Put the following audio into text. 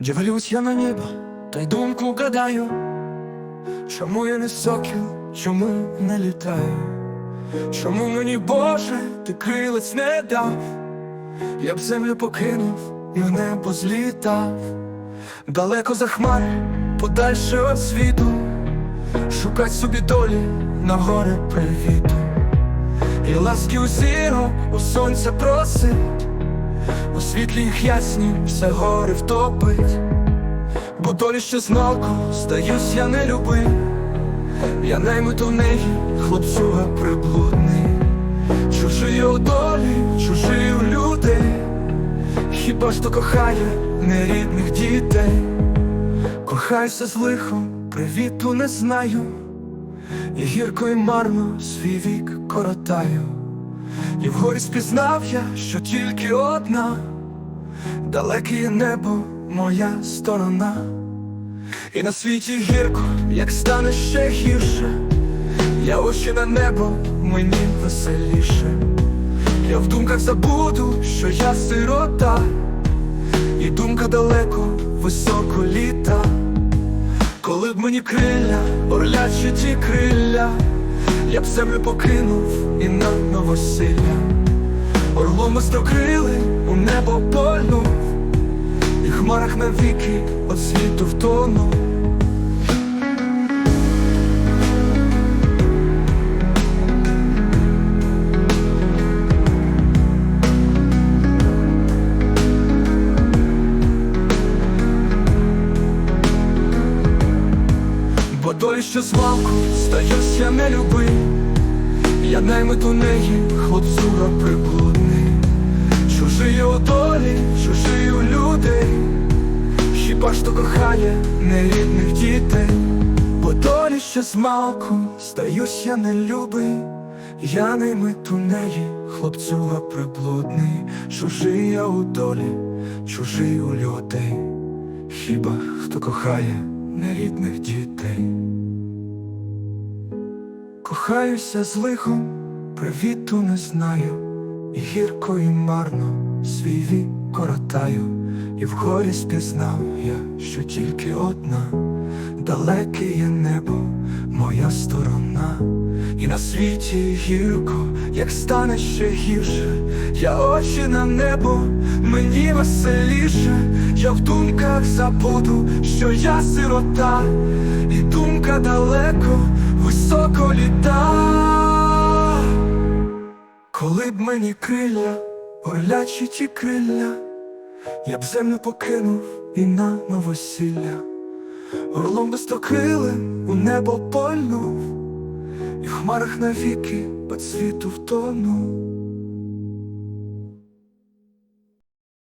Дивлюсь я на небо, та й думку гадаю, чому я не сокіл, чому не літаю, чому мені Боже, ти крилець не дав, я б землю покинув і в небо злітав, далеко за хмари, подальше від світу, шукать собі долі на горе привіту, і ласки у зірок у сонця просить. У світлі їх ясні все горе втопить, бо долі ще знову здаюсь, я не любив, я наймит хлопцюга приблудний, чужий у долі, чужий у людей, хіба ж то кохає нерідних дітей, кохаюся з лихом, привіту не знаю, і гірко і марно свій вік коротаю. І вгорі спізнав я, що тільки одна, далеке небо, моя сторона, і на світі гірко, як стане ще гірше, я очі на небо, мені веселіше. Я в думках забуду, що я сирота, і думка далеко, високо літа, коли б мені крилля, орлячі ті крилля. Я б землю покинув і на новосілля Орлом острокрили у небо польнув І хмарах навіки от світу втонув Бо долі що звалку стаюсь я не любив Я наймит у неї хлопцюга Чужий у долі, чужий у людей Хіба то кохає нерідних дітей? Бо долі ще змалку стаюсь я не любий Я у неї хлопцюга приблудний. Чужий у долі, чужий у людей. Хіба хто кохає нерідних дітей? Кохаюся з лихом, привіту не знаю, і гірко і марно свій вік коротаю, і вгорі спізнав я, що тільки одна, далеке є небо, моя сторона, і на світі гірко, як стане ще гірше, я очі на небо, мені веселіше, я в думках забуду, що я сирота, і думка далеко, високо літа. Коли б мені крилля, орлячі ті крилля, я б землю покинув і на новосілля, орлом безтокрилим у небо польнув, і в хмарах навіки під світу втонув.